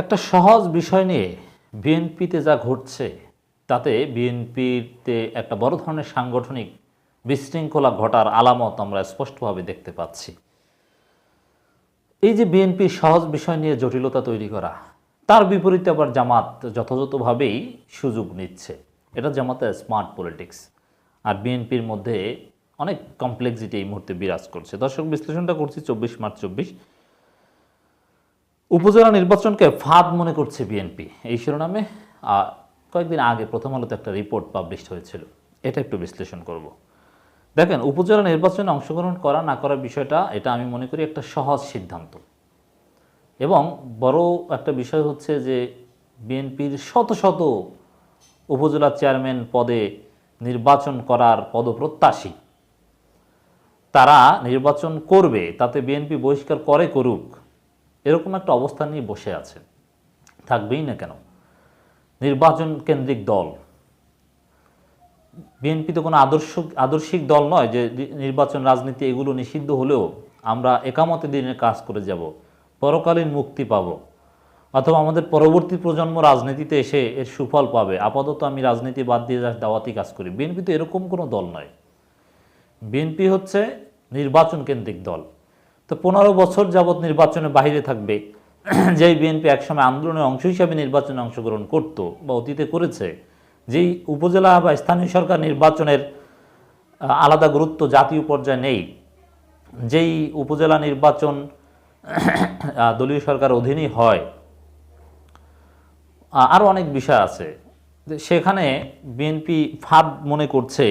একটা সহজ বিষয় নিয়ে বিএনপিতে যা ঘটছে, তাতে বিএনপিতে একটা বড় ধরনের সাংগঠনিক বিশৃঙ্খলা ঘটার আলামত আমরা স্পষ্টভাবে দেখতে পাচ্ছি। এই যে বিএনপির সহজ বিষয় নিয়ে জটিলতা তৈরি করা, তার বিপরীতে আবার জামাত যথাযথভাবেই সুযোগ নিচ্ছে। এটা জামাতের স্মার্ট পলিটিক্স। আর বিএনপির মধ্যে অনেক কমপ্লেক্সিটি এই মুহূর্তে বিরাজ করছে। দর্শক, বিশ্লেষণটা করছি চব্বিশ মার্চ চব্বিশ। উপজেলা নির্বাচনকে ফাঁদ মনে করছে বিএনপি। এই শিরোনামে কয়েকদিন আগে প্রথম আলোতে একটা রিপোর্ট পাবলিশ হয়েছিল। এটা একটু বিশ্লেষণ করব। দেখেন, উপজেলা নির্বাচনে অংশগ্রহণ করা না করার বিষয়টা, এটা আমি মনে করি একটা সহজ সিদ্ধান্ত। এবং বড় একটা বিষয় হচ্ছে যে, বিএনপির শত শত উপজেলা চেয়ারম্যান পদে নির্বাচন করার পদপ্রত্যাশী, তারা নির্বাচন করবে, তাতে বিএনপি বহিষ্কার করে করুক। এরকম একটা অবস্থান নিয়ে বসে আছে। থাকবেই না কেন? নির্বাচন কেন্দ্রিক দল। বিএনপি তো কোনো আদর্শ, আদর্শিক দল নয় যে নির্বাচন রাজনীতি এগুলো নিষিদ্ধ হলেও আমরা একামতে দিনে কাজ করে যাব, পরকালীন মুক্তি পাব, অথবা আমাদের পরবর্তী প্রজন্ম রাজনীতিতে এসে এর সুফল পাবে। আপাতত আমি রাজনীতি বাদ দিয়ে দাওয়াতি কাজ করি। বিএনপি তো এরকম কোনো দল নয়। বিএনপি হচ্ছে নির্বাচন কেন্দ্রিক দল। তো পনেরো বছর যাবৎ নির্বাচনে বাইরে থাকবে। যেই বিএনপি একসময় আন্দোলনের অংশ হিসাবে নির্বাচনে অংশগ্রহণ করত বা অতীতে করেছে, যেই উপজেলা বা স্থানীয় সরকার নির্বাচনের আলাদা গুরুত্ব জাতীয় পর্যায়ে নেই, যেই উপজেলা নির্বাচন দলীয় সরকার অধীনই হয়। আরও অনেক বিষয় আছে। যে সেখানে বিএনপি ফাঁদ মনে করছে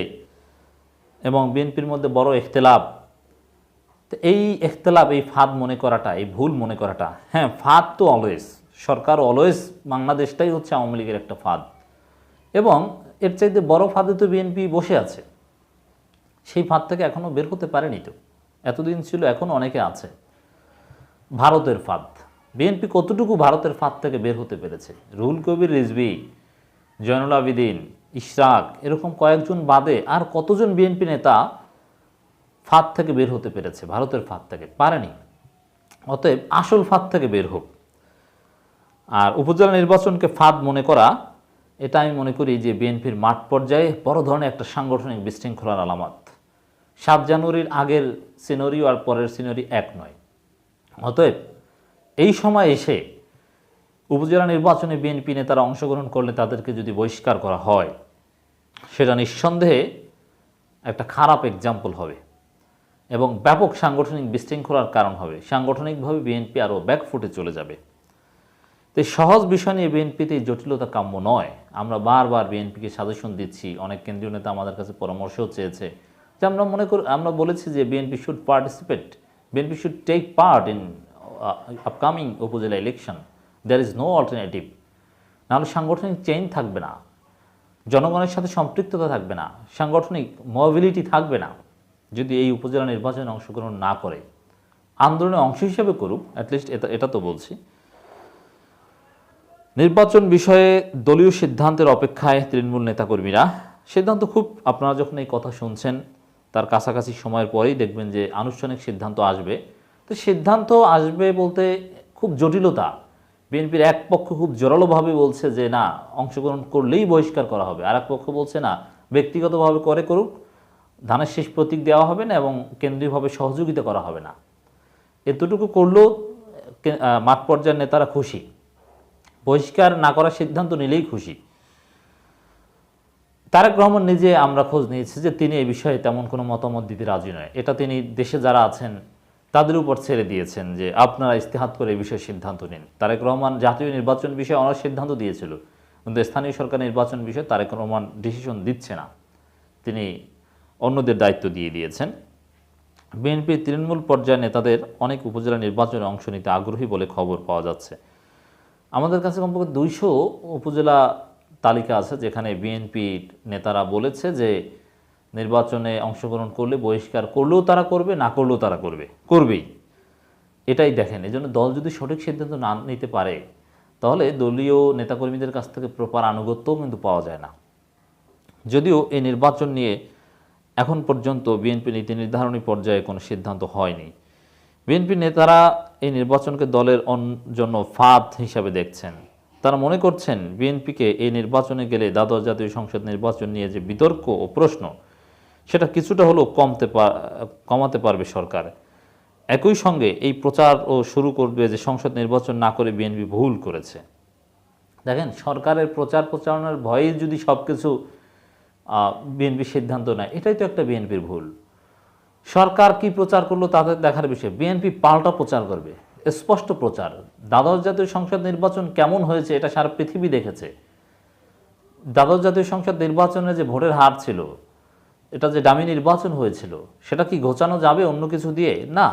এবং বিএনপির মধ্যে বড় ইখতলাফ তো এই ইখতলাফ এই ফাঁদ মনে করাটা, এই ভুল মনে করাটা হ্যাঁ ফাঁদ তো অলওয়েজ সরকার অলওয়েজ বাংলাদেশটাই হচ্ছে আওয়ামী লীগের একটা ফাঁদ। এবং এর চাইতে বড় ফাঁদে তো বিএনপি বসে আছে। সেই ফাঁদ থেকে এখনও বের হতে পারেনি তো। এতদিন ছিল, এখন অনেকে আছে। ভারতের ফাঁদ। বিএনপি কতটুকু ভারতের ফাঁদ থেকে বের হতে পেরেছে? রুহুল কবির, রিজভি, জয়নুল আবিদিন, ইশরাক, এরকম কয়েকজন বাদে আর কতজন বিএনপি নেতা ফাঁদ থেকে বের হতে পেরেছে, ভারতের ফাঁদ থেকে। পারেনি। অতএব আসল ফাঁদ থেকে বের হোক। আর উপজেলা নির্বাচনকে ফাঁদ মনে করা, এটা আমি মনে করি যে বিএনপির মাঠ পর্যায়ে বড় ধরনের একটা সাংগঠনিক বিশৃঙ্খলার আলামত। সাত জানুয়ারির আগের সিনারিও আর পরের সিনারি এক নয়। অতএব এই সময় এসে উপজেলা নির্বাচনে বিএনপি নেতারা অংশগ্রহণ করলে তাদেরকে যদি বহিষ্কার করা হয়, সেটা নিঃসন্দেহে একটা খারাপ এক্সাম্পল হবে। এবং ব্যাপক সাংগঠনিক বিশৃঙ্খলার কারণ হবে। সাংগঠনিকভাবে বিএনপি আরও ব্যাকফুটে চলে যাবে। তো সহজ বিষয় নিয়ে বিএনপিতে জটিলতা কাম্য নয়। আমরা বারবার বিএনপিকে সাজেশন দিচ্ছি। অনেক কেন্দ্রীয় নেতা আমাদের কাছে পরামর্শও চেয়েছে। যে আমরা মনে করি, আমরা বলেছি যে BNP should participate BNP should take part in upcoming upazila election there is no alternative নাহলে সাংগঠনিক চেঞ্জ থাকবে না। জনগণের সাথে সম্পৃক্ততা থাকবে না। সাংগঠনিক মোবিলিটি থাকবে না। যদি এই উপজেলা নির্বাচনে অংশগ্রহণ না করে, আন্দোলনের অংশ হিসেবে করুক অ্যাটলিস্ট এটা এটা তো বলছি। নির্বাচন বিষয়ে দলীয় সিদ্ধান্তের অপেক্ষায় তৃণমূল নেতাকর্মীরা, সিদ্ধান্ত খুব, আপনারা যখন এই কথা শুনছেন, তার কাছাকাছি সময়ের পরেই দেখবেন যে আনুষ্ঠানিক সিদ্ধান্ত আসবে। তো সিদ্ধান্ত আসবে বলতে খুব জটিলতা। বিএনপির এক পক্ষ খুব জোরালোভাবে বলছে যে, না, অংশগ্রহণ করলেই বহিষ্কার করা হবে। আর এক পক্ষ বলছে, না, ব্যক্তিগতভাবে করে করুক। ধানের শেষ প্রতীক দেওয়া হবে না এবং কেন্দ্রীয়ভাবে সহযোগিতা করা হবে না। এতটুকু করলেও মাঠ পর্যায়ের নেতারা খুশি। বহিষ্কার না করার সিদ্ধান্ত নিলেই খুশি। তারেক রহমান নিজে আমরা খোঁজ নিয়েছি যে তিনি এই বিষয়ে তেমন কোনো মতামত দিতে রাজি নয়। এটা তিনি দেশে যারা আছেন, তাদের উপর ছেড়ে দিয়েছেন যে আপনারা ইস্তেহাত করে এই বিষয়ে সিদ্ধান্ত নিন। তারেক রহমান জাতীয় নির্বাচন বিষয়ে অনেক সিদ্ধান্ত দিয়েছিল, কিন্তু স্থানীয় সরকার নির্বাচন বিষয়ে তারেক রহমান ডিসিশন দিচ্ছে না। তিনি অন্যদের দায়িত্ব দিয়ে দিয়েছেন। বিএনপি তৃণমূল পর্যায়ে নেতাদের অনেক উপজেলা নির্বাচনে অংশ নিতে আগ্রহী বলে খবর পাওয়া যাচ্ছে। আমাদের কাছে কমপক্ষে দুইশো উপজেলা তালিকা আছে যেখানে বিএনপি নেতারা বলেছে যে নির্বাচনে অংশগ্রহণ করলে, বহিষ্কার করলেও তারা করবে, না করলেও তারা করবে। করবেই। এটাই দেখেন এই জন্য দল যদি সঠিক সিদ্ধান্ত না নিতে পারে, তাহলে দলীয় নেতাকর্মীদের কাছ থেকে প্রপার আনুগত্যও কিন্তু পাওয়া যায় না। যদিও এই নির্বাচন নিয়ে এখন পর্যন্ত বিএনপি নীতি নির্ধারণী পর্যায়ে কোনো সিদ্ধান্ত হয়নি। বিএনপি নেতারা এই নির্বাচনকে দলের জন্য ফাঁদ হিসাবে দেখছেন। তারা মনে করছেন বিএনপিকে এই নির্বাচনে গেলে দ্বাদশ জাতীয় সংসদ নির্বাচন নিয়ে যে বিতর্ক ও প্রশ্ন, সেটা কিছুটা হলেও কমতে কমাতে পারবে সরকার। একই সঙ্গে এই প্রচার ও শুরু করবে যে সংসদ নির্বাচন না করে বিএনপি ভুল করেছে। দেখেন, সরকারের প্রচার প্রচারণার ভয়ে যদি সব কিছু বিএনপি সিদ্ধান্ত নেয়। এটাই তো একটা বিএনপির ভুল। সরকার কি প্রচার করল তাদের দেখার বিষয়। বিএনপি পাল্টা প্রচার করবে। স্পষ্ট প্রচার। দ্বাদশ জাতীয় সংসদ নির্বাচন কেমন হয়েছে এটা সারা পৃথিবী দেখেছে। দ্বাদশ জাতীয় সংসদ নির্বাচনে যে ভোটের হার ছিল, এটা যে দামি নির্বাচন হয়েছিল, সেটা কি ঘোচানো যাবে অন্য কিছু দিয়ে? না।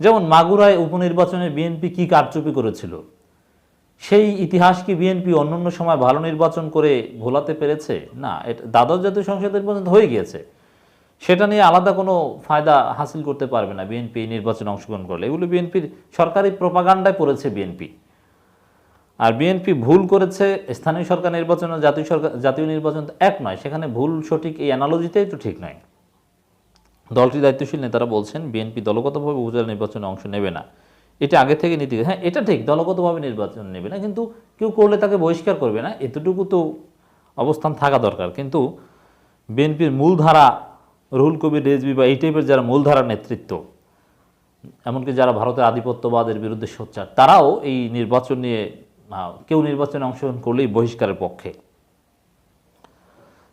যেমন মাগুরায় উপনির্বাচনে বিএনপি কি কারচুপি করেছিল? সেই ইতিহাস কি বিএনপি অন্যান্য সময় ভালো নির্বাচন করে ভোলাতে পেরেছে? না, এটা দ্বাদশ জাতীয় সংসদ নির্বাচন হয়ে গিয়েছে। সেটা নিয়ে আলাদা কোনো ফায়দা হাসিল করতে পারবে না বিএনপি নির্বাচনে অংশগ্রহণ করলে। এগুলো বিএনপির সরকারি প্রপাগান্ডায় পড়েছে বিএনপি। আর বিএনপি ভুল করেছে, স্থানীয় সরকার নির্বাচন জাতীয় সরকার, জাতীয় নির্বাচন এক নয়, সেখানে ভুল সঠিক এই অ্যানালজিটাই তো ঠিক নয়। দলটির দায়িত্বশীল নেতারা বলছেন, বিএনপি দলগতভাবে উপজেলা নির্বাচনে অংশ নেবে না। এটা আগে থেকে নীতি হ্যাঁ এটা ঠিক, দলগতভাবে নির্বাচন নেবে না, কিন্তু কেউ করলে তাকে বহিষ্কার করবে না, এতটুকু তো অবস্থান থাকা দরকার। কিন্তু বিএনপির মূলধারা, রুহুল কবির রেজবি বা এই টাইপের যারা মূলধারার নেতৃত্ব, এমনকি যারা ভারতের আধিপত্যবাদের বিরুদ্ধে সোচ্চার, তারাও এই নির্বাচন নিয়ে কেউ নির্বাচনে অংশগ্রহণ করলেই বহিষ্কারের পক্ষে।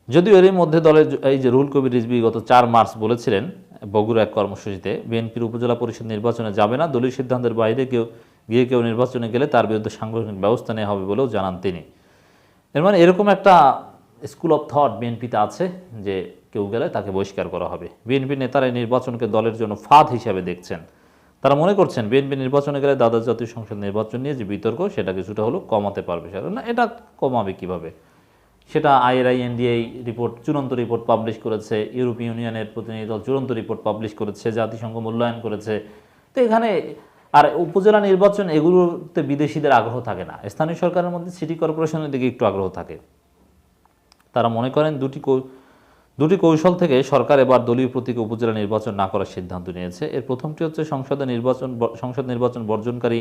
যদিও এরই মধ্যে দলের এই যে রুহুল কবির রিজবি গত চার মার্চ বলেছিলেন বগুড়া এক কর্মসূচিতে বিএনপির উপজেলা পরিষদ নির্বাচনে যাবে না, দলীয় সিদ্ধান্তের বাইরে কেউ, গিয়ে কেউ নির্বাচনে গেলে তার বিরুদ্ধে সাংগঠনিক ব্যবস্থা নেওয়া হবে বলেও জানান তিনি। এর মানে এরকম একটা স্কুল অফ থট বিএনপিতে আছে যে কেউ গেলে তাকে বহিষ্কার করা হবে। বিএনপি নেতারা নির্বাচনকে দলের জন্য ফাঁদ হিসাবে দেখছেন। তারা মনে করছেন বিএনপি নির্বাচনে গেলে দাদা জাতীয় সংসদ নির্বাচন নিয়ে যে বিতর্ক, সেটা কিছুটা হলেও কমাতে পারবে। সেটা না, এটা কমাবে কীভাবে? সেটা আইআরআই এনডিআই রিপোর্ট চূড়ান্ত রিপোর্ট পাবলিশ করেছে, ইউরোপীয় ইউনিয়নের প্রতিনিধি দল চূড়ান্ত রিপোর্ট পাবলিশ করেছে, জাতিসংঘ মূল্যায়ন করেছে। তো এখানে আর উপজেলা নির্বাচন এগুলোতে বিদেশিদের আগ্রহ থাকে না। স্থানীয় সরকারের মধ্যে সিটি কর্পোরেশনের দিকে একটু আগ্রহ থাকে। তারা মনে করেন দুটি দুটি কৌশল থেকে সরকার এবার দলীয় প্রতীকে উপজেলা নির্বাচন না করার সিদ্ধান্ত নিয়েছে। এর প্রথমটি হচ্ছে সংসদে নির্বাচন সংসদ নির্বাচন বর্জনকারী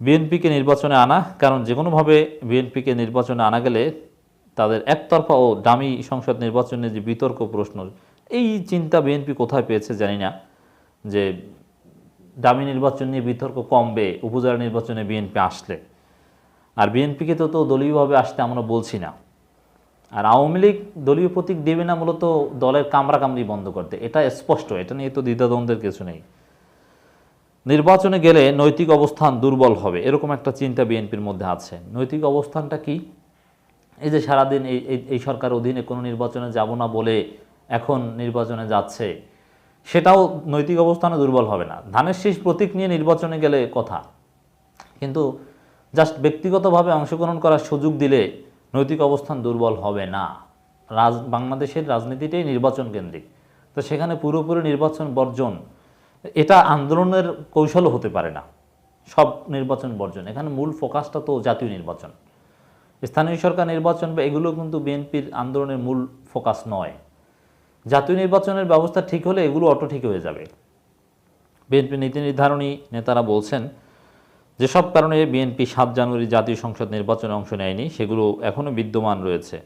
বিএনপিকে নির্বাচনে আনা, কারণ যে কোনোভাবে বিএনপিকে নির্বাচনে আনা গেলে তাদের একতরফা ও দামি সংসদ নির্বাচনে যে বিতর্ক প্রশ্ন, এই চিন্তা বিএনপি কোথায় পেয়েছে জানি না। যে দামি নির্বাচন নিয়ে বিতর্ক কমবে, উপজেলা নির্বাচনে বিএনপি আসলে। আর বিএনপিকে তো তো দলীয়ভাবে আসতে আমরা বলছি না। আর আওয়ামী লীগ দলীয় প্রতীক দেবে না মূলত দলের কামরা কামড়াকামড়ি বন্ধ করতে। এটা স্পষ্ট, এটা নিয়ে তো দ্বিধাদ্বন্দ্বের কিছু নেই। নির্বাচনে গেলে নৈতিক অবস্থান দুর্বল হবে, এরকম একটা চিন্তা বিএনপির মধ্যে আছে। নৈতিক অবস্থানটা কি? এই যে সারাদিন এই, এই- সরকার অধীনে কোনো নির্বাচনে যাব না বলে এখন নির্বাচনে যাচ্ছে, সেটাও নৈতিক অবস্থানে দুর্বল হবে না। ধানের শীষ প্রতীক নিয়ে নির্বাচনে গেলে কথা, কিন্তু জাস্ট ব্যক্তিগতভাবে অংশগ্রহণ করার সুযোগ দিলে নৈতিক অবস্থান দুর্বল হবে না। রাজ, বাংলাদেশের রাজনীতিটাই নির্বাচন কেন্দ্রিক। তো সেখানে পুরোপুরি নির্বাচন বর্জন, এটা আন্দোলনের কৌশলও হতে পারে না। সব নির্বাচন বর্জন, এখানে মূল ফোকাসটা তো জাতীয় নির্বাচন। স্থানীয় সরকার নির্বাচন বা এগুলো কিন্তু বিএনপির আন্দোলনের মূল ফোকাস নয়। জাতীয় নির্বাচনের ব্যবস্থা ঠিক হলে এগুলো অটো ঠিক হয়ে যাবে। বিএনপি নীতি নির্ধারণী নেতারা বলছেন, যেসব কারণে বিএনপি সাত জানুয়ারি জাতীয় সংসদ নির্বাচনে অংশ নেয়নি, সেগুলো এখনও বিদ্যমান রয়েছে।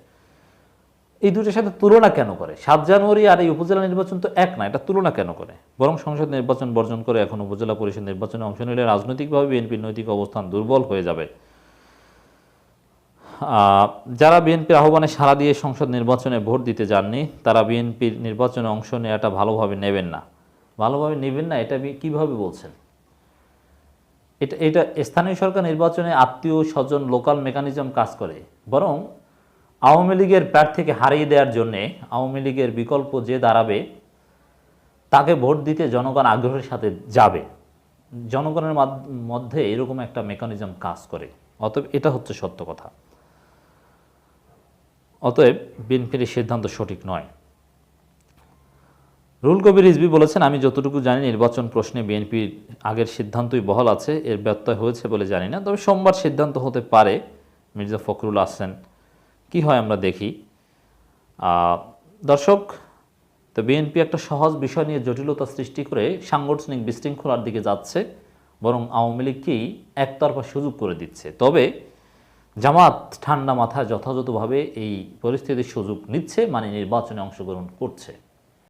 এই দুটোর সাথে তুলনা কেন করে? সাত জানুয়ারি আর এই উপজেলা নির্বাচন তো এক না, এটা তুলনা কেন করে? বরং সংসদ নির্বাচন বর্জন করে এখন উপজেলা পরিষদ নির্বাচনে অংশ নিলে রাজনৈতিকভাবে বিএনপির নৈতিক অবস্থান দুর্বল হয়ে যাবে। যারা বিএনপির আহ্বানে সাড়া দিয়ে সংসদ নির্বাচনে ভোট দিতে যাননি, তারা বিএনপির নির্বাচনে অংশ নেওয়াটা ভালোভাবে নেবেন না। ভালোভাবে নেবেন না, এটা কীভাবে বলছেন? এটা এটা স্থানীয় সরকার নির্বাচনে আত্মীয় স্বজন লোকাল মেকানিজম কাজ করে। বরং আওয়ামী লীগের প্রার্থীকে হারিয়ে দেওয়ার জন্যে আওয়ামী লীগের বিকল্প যে দাঁড়াবে, তাকে ভোট দিতে জনগণ আগ্রহের সাথে যাবে। জনগণের মধ্যে এরকম একটা মেকানিজম কাজ করে। অতএব এটা হচ্ছে সত্য কথা। অতএব বিএনপির এই সিদ্ধান্ত সঠিক নয়। রুল কবির রিজভি বলেছেন, আমি যতটুকু জানি নির্বাচন প্রশ্নে বিএনপির আগের সিদ্ধান্তই বহাল আছে, এর ব্যত্যয় হয়েছে বলে জানি না। তবে সোমবার সিদ্ধান্ত হতে পারে। মির্জা ফখরুল আসছেন। কি হয় আমরা দেখি। দর্শক, তো বিএনপি একটা সহজ বিষয় নিয়ে জটিলতা সৃষ্টি করে সাংগঠনিক বিশৃঙ্খলার দিকে যাচ্ছে, বরং আওয়ামী লীগকেই একতরফা সুযোগ করে দিচ্ছে। তবে জামাত ঠান্ডা মাথায় যথাযথভাবে এই পরিস্থিতির সুযোগ নিচ্ছে মানে নির্বাচনে অংশগ্রহণ করছে।